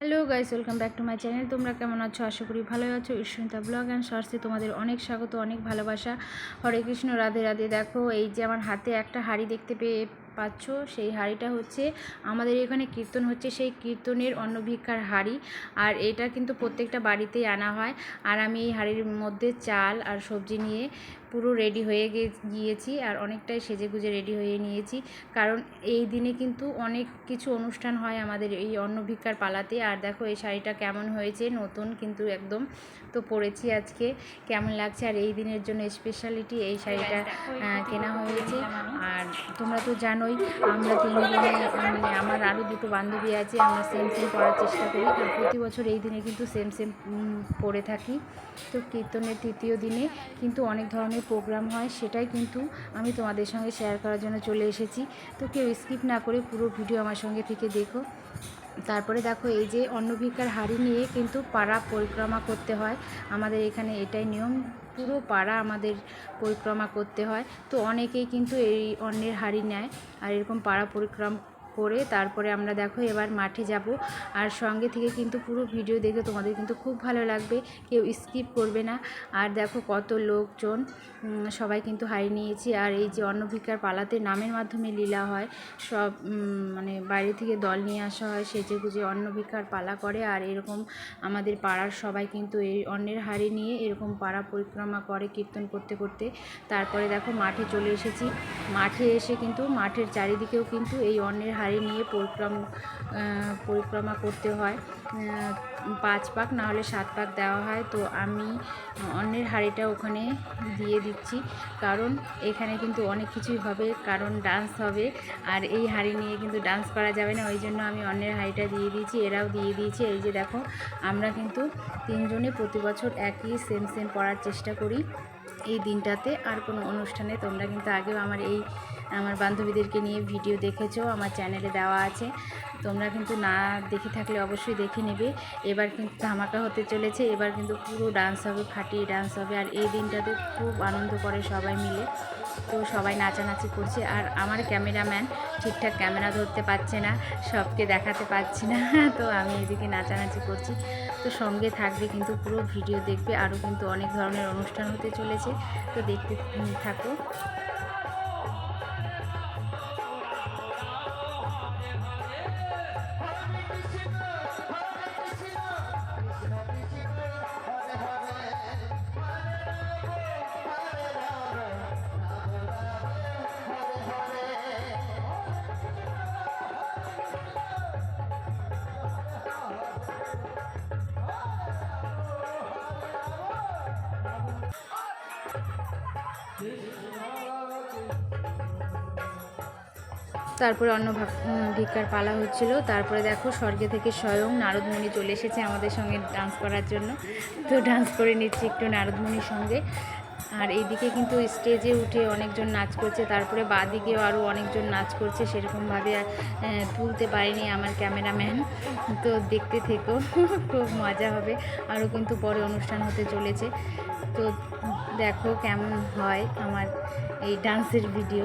Hello guys welcome back to my channel তোমরা কেমন আছো? আশা করি ভালোই আছো। ঈশ্বরিতা ব্লগ অ্যান্ড শর্টসে তোমাদের অনেক স্বাগত, অনেক ভালোবাসা। হরে কৃষ্ণ, রাধে রাধে। দেখো, এই যে আমার হাতে একটা হাড়ি দেখতে পেয়ে পাচ্ছ সেই হাঁড়িটা হচ্ছে আমাদের এখানে কীর্তন হচ্ছে সেই কীর্তনের অন্নভিক্ষার হাঁড়ি। আর এটা কিন্তু প্রত্যেকটা বাড়িতেই আনা হয়। আর আমি এই হাঁড়ির মধ্যে চাল আর সবজি নিয়ে পুরো রেডি হয়ে গিয়েছি। আর অনেকটাই সেজে গুজে রেডি হয়ে নিয়েছি। কারণ এই দিনে কিন্তু অনেক কিছু অনুষ্ঠান হয় আমাদের এই অন্নভিক্ষার পালাতে। আর দেখো এই শাড়িটা কেমন হয়েছে নতুন কিন্তু একদম। তো পরেছি আজকে কেমন লাগছে? আর এই দিনের জন্য স্পেশালিটি এই শাড়িটা কেনা হয়েছে। আর তোমরা তো জানোই আমরা তিনজনে মানে আমার আরও দুটো বান্ধবী আছে, আমরা সেম সেম পড়ার চেষ্টা করি। আর প্রতি বছর এই দিনে কিন্তু সেম সেম পড়ে থাকি। তো কীর্তনের তৃতীয় দিনে কিন্তু অনেক ধরনের প্রোগ্রাম হয়, সেটাই কিন্তু আমি তোমাদের সঙ্গে শেয়ার করার জন্য চলে এসেছি। তো কেউ স্কিপ না করে পুরো ভিডিও আমার সঙ্গে থেকে দেখো। তারপরে দেখো, এই যে অন্নভিক্ষার হাড়ি নিয়ে কিন্তু পাড়া পরিক্রমা করতে হয়। আমাদের এখানে এটাই নিয়ম। পুরো পাড়া আমাদের পরিক্রমা করতে হয়। তো অনেকেই কিন্তু এই অন্যের হাড়ি নেয়। আর এরকম পাড়া পরিক্রমা করে তারপরে আমরা দেখো এবার মাঠে যাব। আর সঙ্গে থেকে কিন্তু পুরো ভিডিও দেখে তোমাদের কিন্তু খুব ভালো লাগবে। কেউ স্কিপ করবে না। আর দেখো কত লোকজন সবাই কিন্তু হারিয়ে নিয়েছি। আর এই যে অন্নভিক্ষার পালাতে নামের মাধ্যমে লীলা হয়, সব মানে বাইরে থেকে দল নিয়ে আসা হয়, সেজে গুজে অন্নভিক্ষার পালা করে। আর এরকম আমাদের পাড়ার সবাই কিন্তু এই অন্নের হাড়ি নিয়ে এরকম পাড়া পরিক্রমা করে কীর্তন করতে করতে। তারপরে দেখো মাঠে চলে এসেছি। মাঠে এসে কিন্তু মাঠের চারিদিকেও কিন্তু এই অন্নের হাড়ি নিয়ে পরিক্রমা পরিক্রমা করতে হয়। পাঁচ পাক না হলে সাত পাক দেওয়া হয়। তো আমি অন্যের হাঁড়িটা ওখানে দিয়ে দিচ্ছি। কারণ এখানে কিন্তু অনেক কিছুই হবে, কারণ ডান্স হবে। আর এই হাঁড়ি নিয়ে কিন্তু ডান্স করা যাবে না। ওই জন্য আমি অন্যের হাঁড়িটা দিয়ে দিয়েছি, এরাও দিয়ে দিয়েছি। এই যে দেখো, আমরা কিন্তু তিনজনে প্রতি বছর একই সেম সেম পড়ার চেষ্টা করি। এই দিনটাতে আর কোনো অনুষ্ঠানে তোমরা কিন্তু আগেও আমার এই আমার বান্ধবীদেরকে নিয়ে ভিডিও দেখেছ, আমার চ্যানেলে দেওয়া আছে। তোমরা কিন্তু না দেখে থাকলে অবশ্যই দেখে নেবে। এবার কিন্তু ধামাকা হতে চলেছে, এবার কিন্তু পুরো ডান্স হবে, ফাটিয়ে ডান্স হবে। আর এই দিনটাতে খুব আনন্দ করে সবাই মিলে। তো সবাই নাচানাচি করছে, আর আমার ক্যামেরাম্যান ঠিকঠাক ক্যামেরা ধরতে পারছে না, সবকে দেখাতে পারছি না, তো আমি এদিকে নাচানাচি করছি। তো সঙ্গে থাকবে কিন্তু পুরো ভিডিও দেখবে, আরও কিন্তু অনেক ধরনের অনুষ্ঠান হতে চলেছে। তো দেখতে থাকো। তারপরে অন্য ভিক্ষার পালা হচ্ছিল। তারপরে দেখো স্বর্গে থেকে স্বয়ং নারদমণি চলে এসেছে আমাদের সঙ্গে ডান্স করার জন্য। তো ডান্স করে নিচ্ছি একটু নারদমণির সঙ্গে। আর এইদিকে কিন্তু স্টেজে উঠে অনেকজন নাচ করছে। তারপরে বাদিকেও আরও অনেকজন নাচ করছে। সেরকমভাবে তুলতে পারিনি আমার ক্যামেরাম্যান তো দেখতে থেকো, খুব মজা হবে। আরও কিন্তু পরে অনুষ্ঠান হতে চলেছে। তো দেখো কেমন হয় আমার এই ডান্সের video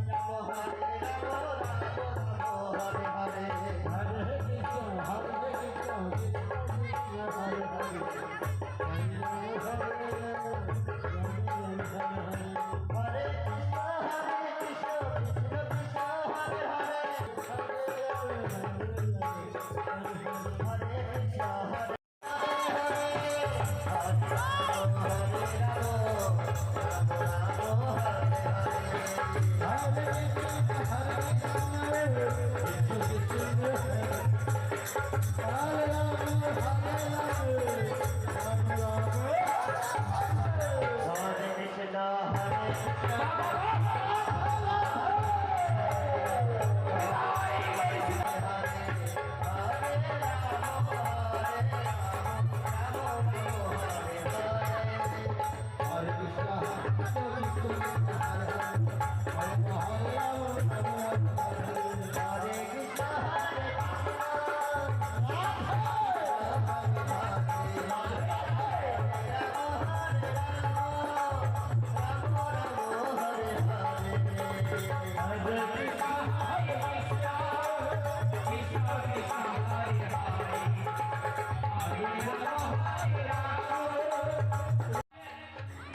Thank you.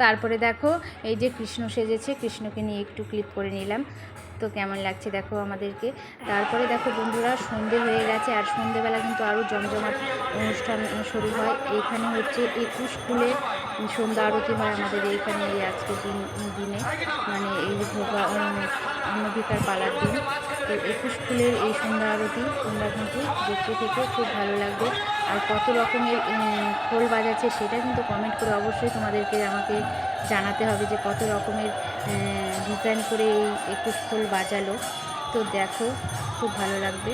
তারপরে দেখো, এই যে কৃষ্ণ সেজেছে, কৃষ্ণকে নিয়ে একটু ক্লিপ করে নিলাম। তো কেমন লাগছে দেখো আমাদেরকে। তারপরে দেখো বন্ধুরা, সন্ধে হয়ে গেছে, আর সন্ধেবেলা কিন্তু আরও জমজমাট অনুষ্ঠান শুরু হয়। এখানে হচ্ছে একুশ ফুলে সন্ধ্যা আরতি হয় আমাদের এইখানে এই আজকের দিন দিনে। মানে এই অন্নভিকার পালার দিন। তো একুশ ফুলের এই সন্ধ্যা আরতি তোমরা কিন্তু দেখতে থেকে খুব ভালো লাগবে। আর কত রকমের খোল বাজাচ্ছে সেটা কিন্তু কমেন্ট করে অবশ্যই তোমাদেরকে আমাকে জানাতে হবে যে কত রকমের ডিজাইন করে এই একুশ খোল বাজালো। তো দেখো, খুব ভালো লাগবে।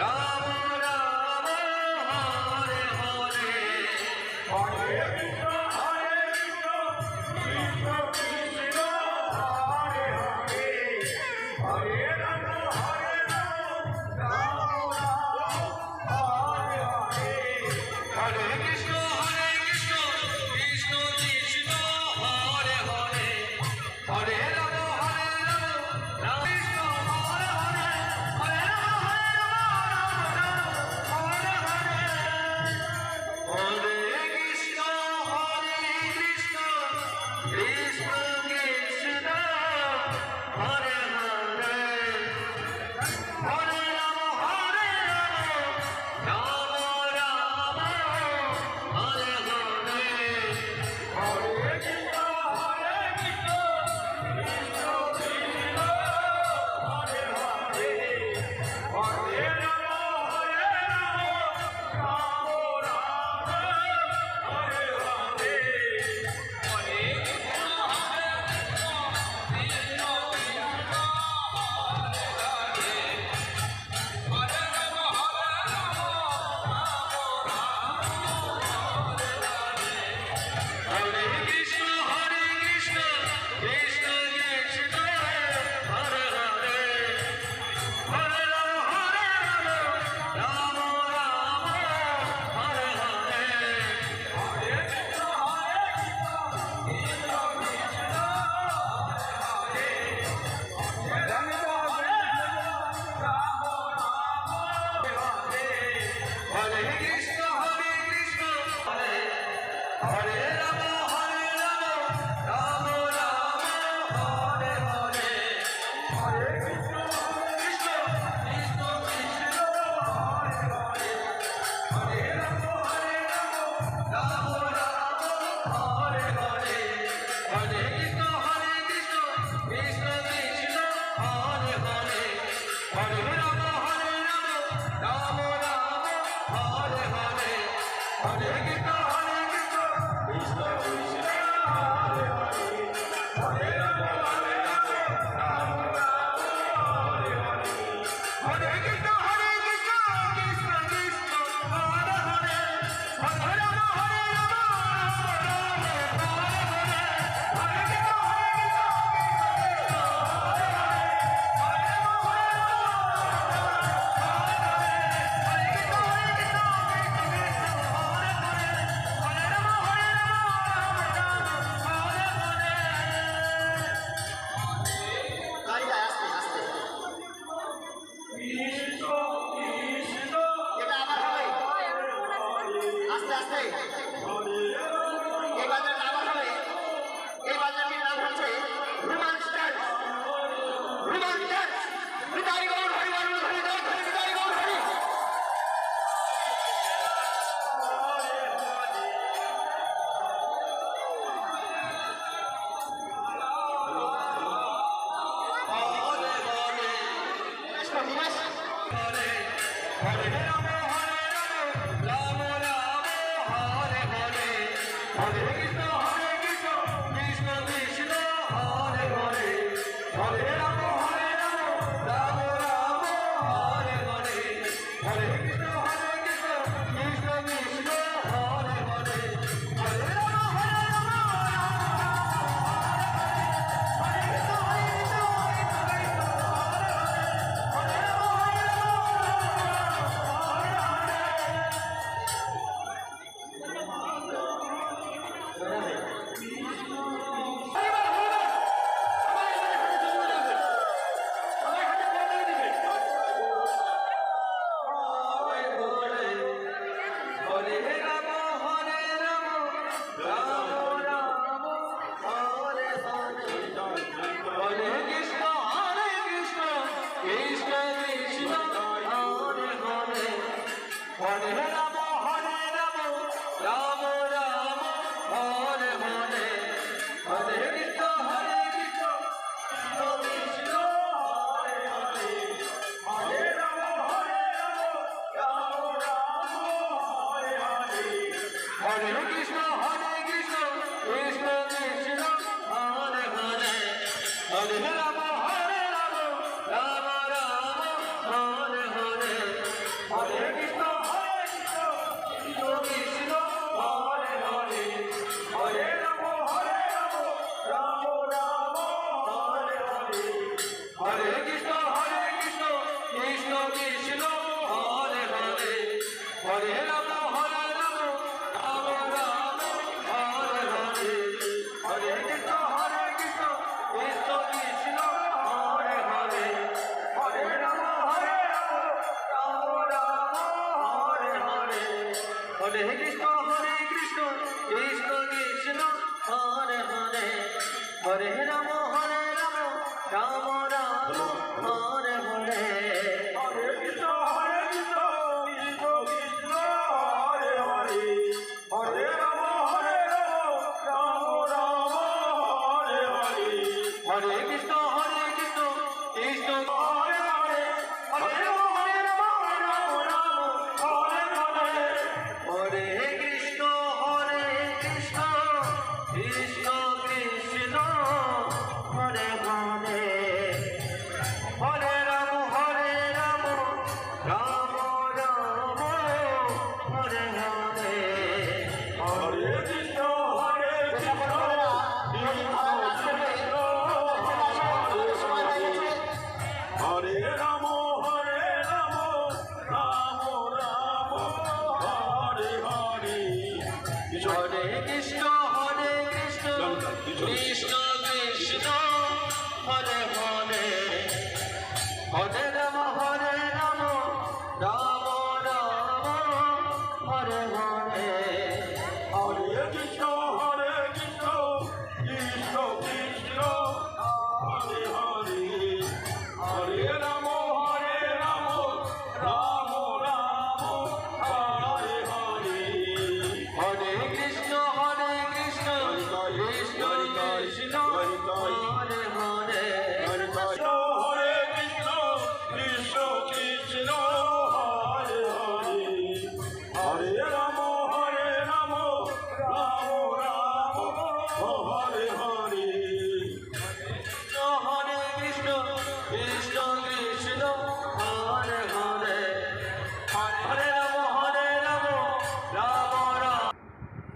রাম রাম হরে হরে। হরে Barney. Please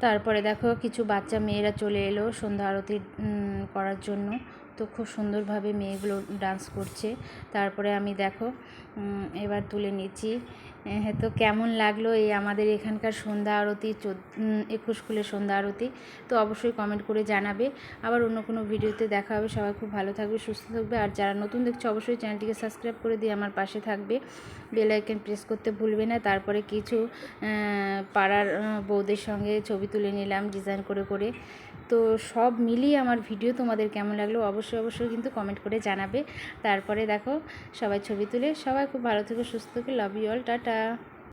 তারপরে দেখো কিছু বাচ্চা মেয়েরা চলে এলো সন্ধ্যা আরতি করার জন্য। তো খুব সুন্দরভাবে মেয়েগুলো ডান্স করছে। তারপরে আমি দেখো এবার তুলে নিচ্ছি। হ্যাঁ তো কেমন লাগল এই আমাদের এখানকার সন্ধ্যা আরতি একুশ কুলের সন্ধ্যা আরতি? তো অবশ্যই কমেন্ট করে জানাবে। আবার অন্য কোনো ভিডিওতে দেখা হবে। সবাই খুব ভালো থাকবে, সুস্থ থাকবে। আর যারা নতুন দেখছ, অবশ্যই চ্যানেলটিকে সাবস্ক্রাইব করে দিয়ে আমার পাশে থাকবে। বেল আইকন প্রেস করতে ভুলবে না। তারপরে কিছু পাড়ার বৌদের সঙ্গে ছবি তুলে নিলাম ডিজাইন করে করে। তো সব মিলিয়ে আমার ভিডিও তোমাদের কেমন লাগল অবশ্যই অবশ্যই কিন্তু কমেন্ট করে জানাবে। তারপরে দেখো সবাই ছবি তুলে সবাই খুব ভালো থেকো, সুস্থ থেকে লাভ ইউ অল টাটা।